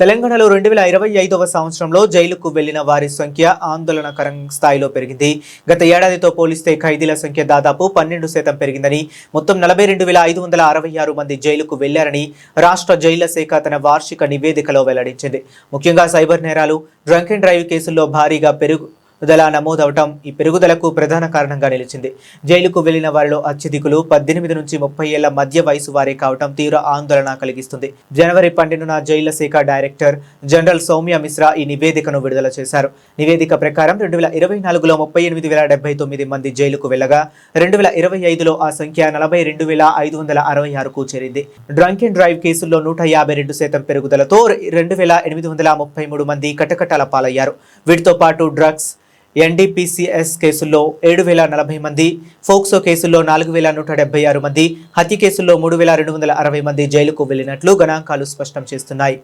తెలంగాణలో రెండు వేల ఇరవై ఐదవ సంవత్సరంలో జైలుకు వెళ్ళిన వారి సంఖ్య ఆందోళనకర స్థాయిలో పెరిగింది. గత ఏడాదితో పోలిస్తే ఖైదీల సంఖ్య దాదాపు పన్నెండు శాతం పెరిగిందని మొత్తం నలభై రెండు వేల ఐదు వందల అరవై ఆరు మంది జైలుకు వెళ్ళారని రాష్ట్ర జైళ్ళ శాఖ తన వార్షిక నివేదికలో వెల్లడించింది. ముఖ్యంగా సైబర్ నేరాలు డ్రంక్ అండ్ డ్రైవ్ కేసుల్లో భారీగా పెరుగు పెరుగుదల నమోదవటం ఈ పెరుగుదలకు ప్రధాన కారణంగా నిలిచింది. జైలుకు వెళ్ళిన వారిలో అత్యధికులు పద్దెనిమిది నుంచి ముప్పై ఏళ్ళ మధ్య వయసు వారే కావటం తీవ్ర ఆందోళన కలిగిస్తుంది. జనవరి పన్నెండున జైళ్ళ శాఖ డైరెక్టర్ జనరల్ సౌమ్య మిశ్రా ఈ నివేదికను విడుదల చేశారు. నివేదిక ప్రకారం రెండు వేల ఇరవై నాలుగులో ముప్పై ఎనిమిది వేల డెబ్బై తొమ్మిది మంది జైలుకు వెళ్ళగా రెండు వేల ఇరవై ఐదులో ఆ సంఖ్య నలభై రెండు వేల ఐదు వందల అరవై ఆరుకు చేరింది. డ్రంక్ అండ్ డ్రైవ్ కేసుల్లో నూట యాభై రెండు శాతం పెరుగుదలతో రెండు వేల ఎనిమిది వందల ముప్పై మూడు మంది కటకటాల పాలయ్యారు. వీటితో పాటు డ్రగ్స్ ఎన్డీపీసీఎస్ కేసుల్లో ఏడు వేల నలభై మంది ఫోక్సో కేసుల్లో నాలుగు వేల నూట డెబ్బై ఆరు మంది హత్య కేసుల్లో మూడు వేల రెండు వందల అరవై మంది జైలుకు వెళ్ళినట్లు గణాంకాలు స్పష్టం చేస్తున్నాయి.